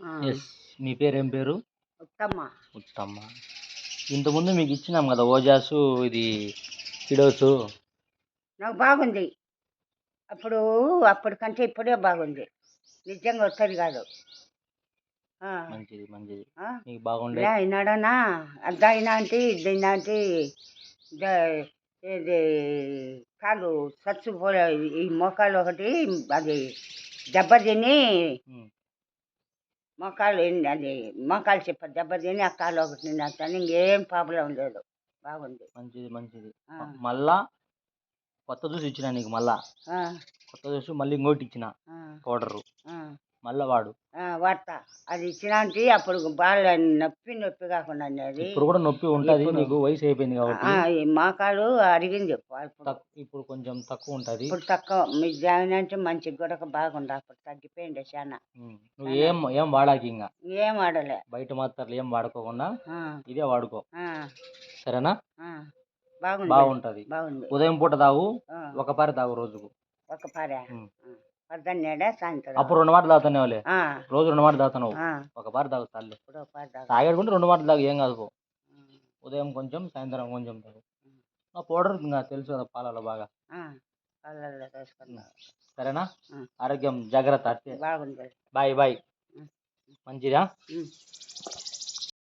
Yes మీ పేరు ఏం పేరు? ఉత్తమ్మ. ఉత్తమ్మ. ఇంతకుముందు మీకు ఇచ్చినాం కదా ఓజాసు ఇది కిడోసు. నాకు బాగుంది. అప్పుడు అప్పటికంటే ఇప్పుడే బాగుంది. నిజంగా వస్తుంది కాదు. ఆ, మంచిది మంచిది. ఆ, మీకు బాగుండే. ఇలా అయినాడనా? అద్దయినా అంటే ఇద్దయినా అంటే ద- ఇది కాలు చచ్చిపోలే ఈ మోకాలు ఒకటి అది దెబ్బతిని ఉమ్, మోకాలు అది మోకాలు చెప్ప దెబ్బతిని ఆ కాలు ఒకటి నిన్న ఇంకేం ప్రాబ్లం లేదు. బాగుంది. మంచిది మంచిది. మళ్ళా కొత్త జ్యూస్ ఇచ్చిన నీకు మళ్ళా? కొత్త జ్యూస్ మళ్ళీ ఇంకోటి ఇచ్చిన? పౌడరు. మళ్ళా వాడు ఆ, వాడతా అది ఇచ్చినాంటి అప్పుడు బాగా నొప్పి నొప్పి కాకుండా అది ఇప్పుడు కూడా నొప్పి ఉంటది నీకు వయసు అయిపోయింది కాబట్టి. ఆ, ఈ మోకాలు అరిగింది ఇప్పుడు. కొంచెం తక్కువ ఉంటది. ఇప్పుడు తక్కువ. మీ జాయిన్ అంటే మంచి గుడక బాగుంది అప్పుడు తగ్గిపోయింది చాలా నువ్వు ఏం ఏం వాడాకి ఇంకా? ఏం ఆడలే బయట మాత్రలు ఏం వాడుకోకుండా ఇదే వాడుకో. సరేనా? బాగుంది. బాగుంటది. బాగుంది. ఉదయం పూట తాగు ఒక పారి తాగు రోజుకు. ఒక పారే. పద్దన్నేడా సాయంత్రం. అప్పుడు రెండు మాటలు తాగుతానే వాళ్ళే? ఆ, రోజు రెండు మాటలు తాగుతున్నావు ఆ, ఒక పారి తాగు చాలే ఇప్పుడు ఒక. తాగేడుకుంటే రెండు మాటలు తాగు ఏం కాదు పో. ఉదయం కొంచెం సాయంత్రం కొంచెం తాగు ఆ పౌడర్ ఇంకా తెలుసు కదా పాలలో బాగా? ఆ, కళ్ళల్లో వేసుకున్నా. సరేనా? ఆ. ఆరోగ్యం జాగ్రత్త బాగుంది. Bye bye. మంచిదా? ఉమ్.